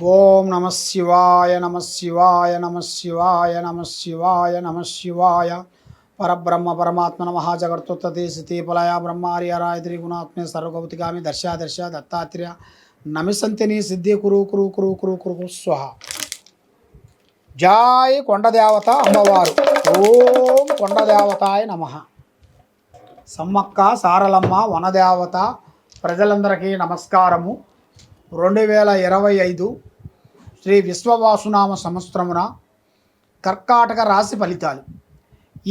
ఓం నమ శివాయ నమ శివాయ నమ శివాయ నమ శివాయ నమ శివాయ. పరబ్రహ్మ పరమాత్మ నమ జగత్తుత్తే స్థితిపలయ బ్రహ్మార్యరాయ త్రిగుణాత్మే సర్వగౌతిగామి దర్శ దర్శ దత్తాత్రేయ నమిసంతిని సిద్ధి కురు కురు కురు కురు కురు స్వహ. జాయ్ కొండదేవత అమ్మవారు. ఓం కొండదేవతాయ నమ. సమ్మక్క సారలమ్మ వనదేవత ప్రజలందరికీ నమస్కారము. రెండు వేల ఇరవై ఐదు శ్రీ విశ్వవాసునామ సంవత్సరమున కర్కాటక రాశి ఫలితాలు.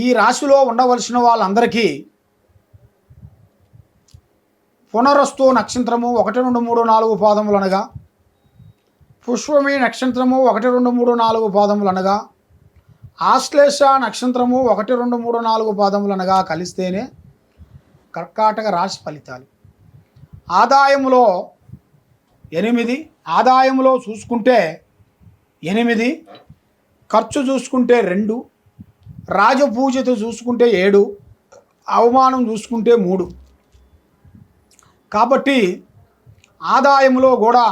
ఈ రాశిలో ఉండవలసిన వాళ్ళందరికీ పునరస్తు నక్షత్రము ఒకటి రెండు మూడు నాలుగు పాదములు అనగా పుష్పమి నక్షత్రము ఒకటి రెండు మూడు నాలుగు పాదములు అనగా ఆశ్లేష నక్షత్రము ఒకటి రెండు మూడు నాలుగు పాదములు అనగా కలిస్తేనే కర్కాటక రాశి ఫలితాలు. ఆదాయములో ఎనిమిది ఆదాయంలో చూసుకుంటే ఎనిమిది ఖర్చు చూసుకుంటే రెండు రాజపూజతో చూసుకుంటే ఏడు అవమానం చూసుకుంటే మూడు. కాబట్టి ఆదాయంలో కూడా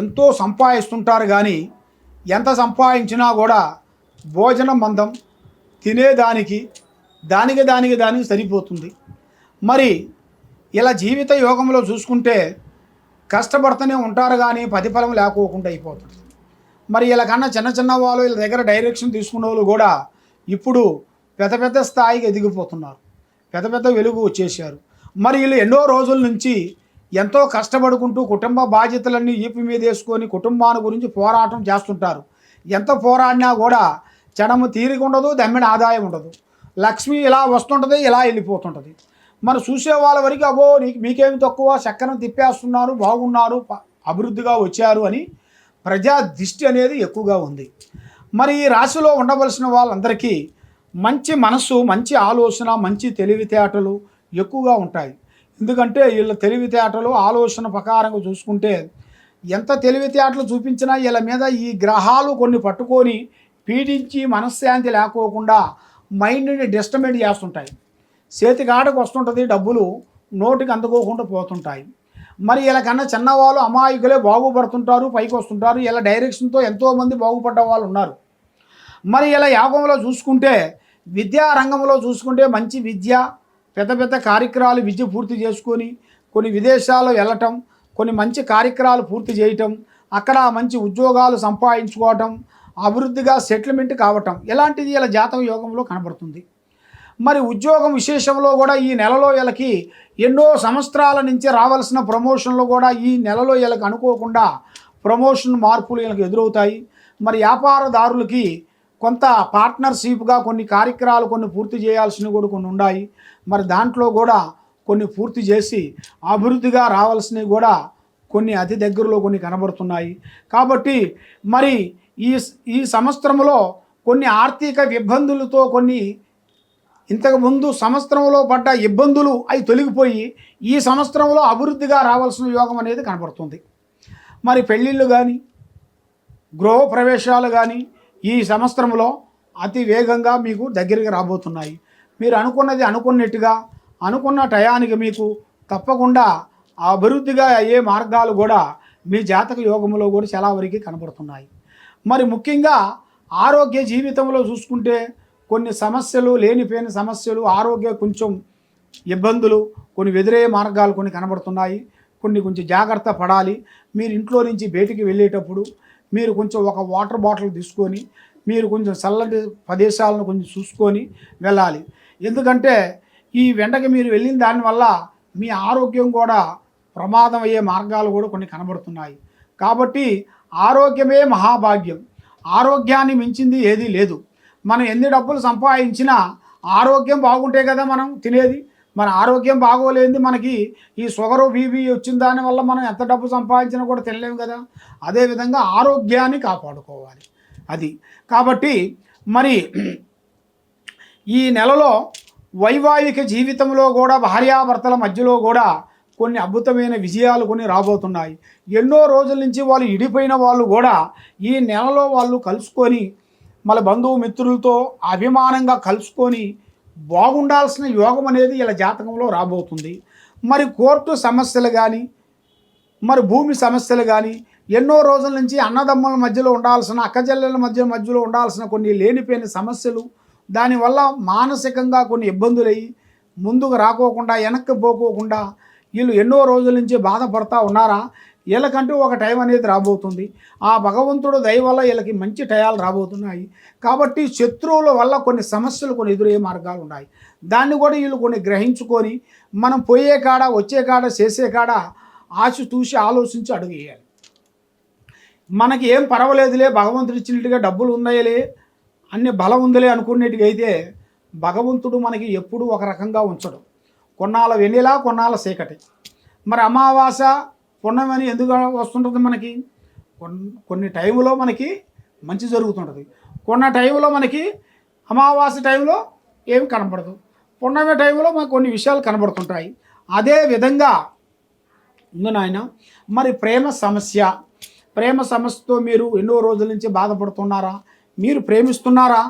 ఎంతో సంపాదిస్తుంటారు కానీ ఎంత సంపాదించినా కూడా భోజనం మందం తినేదానికి దానికి దానికి దానికి సరిపోతుంది. మరి ఇలా జీవిత యోగంలో చూసుకుంటే కష్టపడుతూనే ఉంటారు కానీ ప్రతిఫలం లేకోకుండా అయిపోతుంది. మరి వీళ్ళకన్నా చిన్న చిన్న వాళ్ళు వీళ్ళ దగ్గర డైరెక్షన్ తీసుకున్న వాళ్ళు కూడా ఇప్పుడు పెద్ద పెద్ద స్థాయికి ఎదిగిపోతున్నారు. పెద్ద పెద్ద వెలుగు వచ్చేసారు మరి వీళ్ళు ఎన్నో రోజుల నుంచి ఎంతో కష్టపడుకుంటూ కుటుంబ బాధ్యతలన్నీ ఈపి మీద వేసుకొని కుటుంబాన్ని గురించి పోరాటం చేస్తుంటారు. ఎంత పోరాడినా కూడా చడము తీరిక ఉండదు దమ్మిన ఆదాయం ఉండదు. లక్ష్మి ఇలా వస్తుంటుంది ఇలా వెళ్ళిపోతుంటుంది. మనం చూసే వాళ్ళ వరకు అబ్బో నీకు మీకేమి తక్కువ? చక్కరం తిప్పేస్తున్నారు బాగున్నారు అభివృద్ధిగా వచ్చారు అని ప్రజా దృష్టి అనేది ఎక్కువగా ఉంది. మరి ఈ రాశిలో ఉండవలసిన వాళ్ళందరికీ మంచి మనస్సు మంచి ఆలోచన మంచి తెలివితేటలు ఎక్కువగా ఉంటాయి. ఎందుకంటే వీళ్ళ తెలివితేటలు ఆలోచన ప్రకారంగా చూసుకుంటే ఎంత తెలివితేటలు చూపించినా వీళ్ళ మీద ఈ గ్రహాలు కొన్ని పట్టుకొని పీడించి మనశ్శాంతి లేకోకుండా మైండ్ని డిస్టర్బెంట్ చేస్తుంటాయి. చేతికాడకు వస్తుంటుంది డబ్బులు నోటికి అందుకోకుండా పోతుంటాయి. మరి ఇలా కన్నా చిన్నవాళ్ళు అమాయకులే బాగుపడుతుంటారు పైకి వస్తుంటారు ఇలా డైరెక్షన్తో ఎంతోమంది బాగుపడ్డ వాళ్ళు ఉన్నారు. మరి ఇలా యాగంలో చూసుకుంటే విద్యారంగంలో చూసుకుంటే మంచి విద్య పెద్ద పెద్ద కార్యక్రమాలు విద్య పూర్తి చేసుకొని కొన్ని విదేశాల్లో వెళ్ళటం కొన్ని మంచి కార్యక్రమాలు పూర్తి చేయటం అక్కడ మంచి ఉద్యోగాలు సంపాదించుకోవటం అభివృద్ధిగా సెటిల్మెంట్ కావటం ఇలాంటిది ఇలా జాతక యోగంలో కనబడుతుంది. మరి ఉద్యోగం విశేషంలో కూడా ఈ నెలలో వీళ్ళకి ఎన్నో సంవత్సరాల నుంచి రావాల్సిన ప్రమోషన్లు కూడా ఈ నెలలో వీళ్ళకి అనుకోకుండా ప్రమోషన్ మార్పులు వీళ్ళకి ఎదురవుతాయి. మరి వ్యాపారదారులకి కొంత పార్ట్నర్షిప్గా కొన్ని కార్యక్రమాలు కొన్ని పూర్తి చేయాల్సినవి కూడా కొన్ని ఉన్నాయి మరి దాంట్లో కూడా కొన్ని పూర్తి చేసి అభివృద్ధిగా రావాల్సినవి కూడా కొన్ని అతి దగ్గరలో కొన్ని కనబడుతున్నాయి. కాబట్టి మరి ఈ ఈ సంవత్సరంలో కొన్ని ఆర్థిక ఇబ్బందులతో కొన్ని ఇంతకుముందు సంవత్సరంలో పడ్డ ఇబ్బందులు అవి తొలగిపోయి ఈ సంవత్సరంలో అభివృద్ధిగా రావాల్సిన యోగం అనేది కనబడుతుంది మరి పెళ్ళిళ్ళు కానీ గృహప్రవేశాలు కానీ ఈ సంవత్సరంలో అతి వేగంగా మీకు దగ్గరికి రాబోతున్నాయి. మీరు అనుకున్నది అనుకున్నట్టుగా అనుకున్న టయానికి మీకు తప్పకుండా అభివృద్ధిగా అయ్యే మార్గాలు కూడా మీ జాతక యోగంలో కూడా చాలా వరకు కనబడుతున్నాయి మరి ముఖ్యంగా ఆరోగ్య జీవితంలో చూసుకుంటే కొన్ని సమస్యలు లేనిపోయిన సమస్యలు ఆరోగ్య కొంచెం ఇబ్బందులు కొన్ని వెదిరే మార్గాలు కొన్ని కనబడుతున్నాయి. కొన్ని కొంచెం జాగ్రత్త పడాలి. మీరు ఇంట్లో నుంచి బయటికి వెళ్ళేటప్పుడు మీరు కొంచెం ఒక వాటర్ బాటిల్ తీసుకొని మీరు కొంచెం చల్లటి ప్రదేశాలను కొంచెం చూసుకొని వెళ్ళాలి. ఎందుకంటే ఈ వెంటకి మీరు వెళ్ళిన దానివల్ల మీ ఆరోగ్యం కూడా ప్రమాదం అయ్యే మార్గాలు కూడా కొన్ని కనబడుతున్నాయి. కాబట్టి ఆరోగ్యమే మహాభాగ్యం. ఆరోగ్యాన్ని మించింది ఏదీ లేదు. మనం ఎన్ని డబ్బులు సంపాదించినా ఆరోగ్యం బాగుంటే కదా మనం తినేది. మన ఆరోగ్యం బాగోలేంది మనకి ఈ షుగరు బీబీ వచ్చిన దానివల్ల మనం ఎంత డబ్బు సంపాదించినా కూడా తినలేము కదా. అదేవిధంగా ఆరోగ్యాన్ని కాపాడుకోవాలి. అది. కాబట్టి మరి ఈ నెలలో వైవాహిక జీవితంలో కూడా భార్యాభర్తల మధ్యలో కూడా కొన్ని అద్భుతమైన విజయాలు కొన్ని రాబోతున్నాయి. ఎన్నో రోజుల నుంచి వాళ్ళు ఇడిపోయిన వాళ్ళు కూడా ఈ నెలలో వాళ్ళు కలుసుకొని మళ్ళీ బంధువు మిత్రులతో అభిమానంగా కలుసుకొని బాగుండాల్సిన యోగం అనేది ఇలా జాతకంలో రాబోతుంది. మరి కోర్టు సమస్యలు కానీ మరి భూమి సమస్యలు కానీ ఎన్నో రోజుల నుంచి అన్నదమ్ముల మధ్యలో ఉండాల్సిన అక్కజల్లెల మధ్య మధ్యలో ఉండాల్సిన కొన్ని లేనిపోయిన సమస్యలు దానివల్ల మానసికంగా కొన్ని ఇబ్బందులు అయ్యి ముందుకు రాకోకుండా వెనక్కి పోకోకుండా వీళ్ళు ఎన్నో రోజుల నుంచి బాధపడతా ఉన్నారా? వీళ్ళకంటూ ఒక టైం అనేది రాబోతుంది. ఆ భగవంతుడు దయ వల్ల వీళ్ళకి మంచి టయాలు రాబోతున్నాయి. కాబట్టి శత్రువుల వల్ల కొన్ని సమస్యలు కొన్ని ఎదురయ్యే మార్గాలు ఉన్నాయి. దాన్ని కూడా వీళ్ళు కొన్ని గ్రహించుకొని మనం పోయే కాడ వచ్చే కాడ చేసే కాడ ఆశ చూసి ఆలోచించి అడుగు వేయాలి. మనకి ఏం పర్వాలేదులే భగవంతుడు ఇచ్చినట్టుగా డబ్బులు ఉన్నాయలే అన్ని బలం ఉందిలే అనుకునేట్టుగా భగవంతుడు మనకి ఎప్పుడూ ఒక రకంగా ఉంచడు. కొన్నాళ్ళ వెన్నెల కొన్నాళ్ళ చీకటి. మరి అమావాస పున్నమని ఎందుకు వస్తుంటుంది మనకి? కొన్ని టైంలో మనకి మంచి జరుగుతుంటుంది. కొన్న టైంలో మనకి అమావాస్య టైంలో ఏమి కనబడదు పున్నమి టైంలో మనకు కొన్ని విషయాలు కనబడుతుంటాయి. అదే విధంగా ఉంది నాయన మరి ప్రేమ సమస్య ప్రేమ సమస్యతో మీరు ఎన్నో రోజుల నుంచి బాధపడుతున్నారా? మీరు ప్రేమిస్తున్నారా?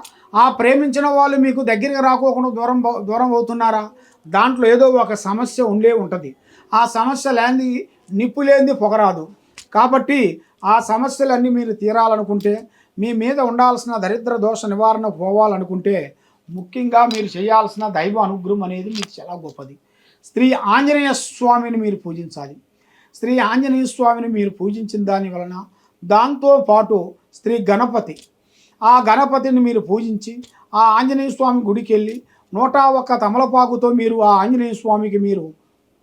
ఆ ప్రేమించిన వాళ్ళు మీకు దగ్గరికి రాకోకుండా దూరం దూరం అవుతున్నారా? దాంట్లో ఏదో ఒక సమస్య ఉండే ఉంటుంది. ఆ సమస్య లేనిది నిప్పు లేనిది పొగరాదు. కాబట్టి ఆ సమస్యలన్నీ మీరు తీరాలనుకుంటే మీ మీద ఉండాల్సిన దరిద్ర దోష నివారణ పోవాలనుకుంటే ముఖ్యంగా మీరు చేయాల్సిన దైవ అనుగ్రహం అనేది మీకు చాలా గొప్పది. స్త్రీ ఆంజనేయ స్వామిని మీరు పూజించాలి. శ్రీ ఆంజనేయ స్వామిని మీరు పూజించిన దాని వలన దాంతో పాటు శ్రీ గణపతి. ఆ గణపతిని మీరు పూజించి ఆ ఆంజనేయ స్వామి గుడికి వెళ్ళి నూట ఒక్క తమలపాకుతో మీరు ఆ ఆంజనేయ స్వామికి మీరు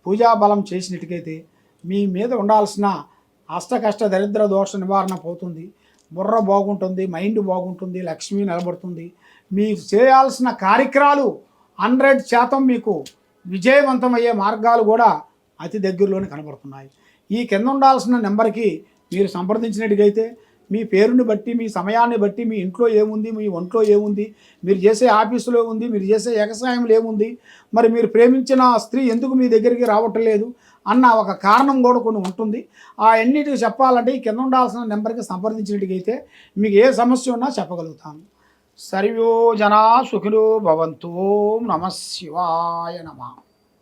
పూజా బలం చేసినట్టుకైతే మీ మీద ఉండాల్సిన అష్టకష్ట దరిద్ర దోష నివారణ పోతుంది. బుర్ర బాగుంటుంది మైండ్ బాగుంటుంది లక్ష్మి నిలబడుతుంది. మీరు చేయాల్సిన కార్యక్రమాలు హండ్రెడ్ శాతం మీకు విజయవంతమయ్యే మార్గాలు కూడా అతి దగ్గరలోనే కనబడుతున్నాయి. ఈ కింద ఉండాల్సిన నెంబర్కి మీరు సంప్రదించినట్టుగైతే మీ పేరుని బట్టి మీ సమయాన్ని బట్టి మీ ఇంట్లో ఏముంది మీ ఒంట్లో ఏముంది మీరు చేసే ఆఫీసులో ఉంది మీరు చేసే వ్యవసాయంలో ఏముంది మరి మీరు ప్రేమించిన స్త్రీ ఎందుకు మీ దగ్గరికి రావట్లేదు అన్న ఒక కారణం కూడా కొన్ని ఉంటుంది. ఆ ఎన్నిటికి చెప్పాలంటే ఈ కింద ఉండాల్సిన నెంబర్కి సంప్రదించినట్టుకైతే మీకు ఏ సమస్య ఉన్నా చెప్పగలుగుతాను. సర్వో జనా సుఖినో భవంతు నమ శివాయ నమ.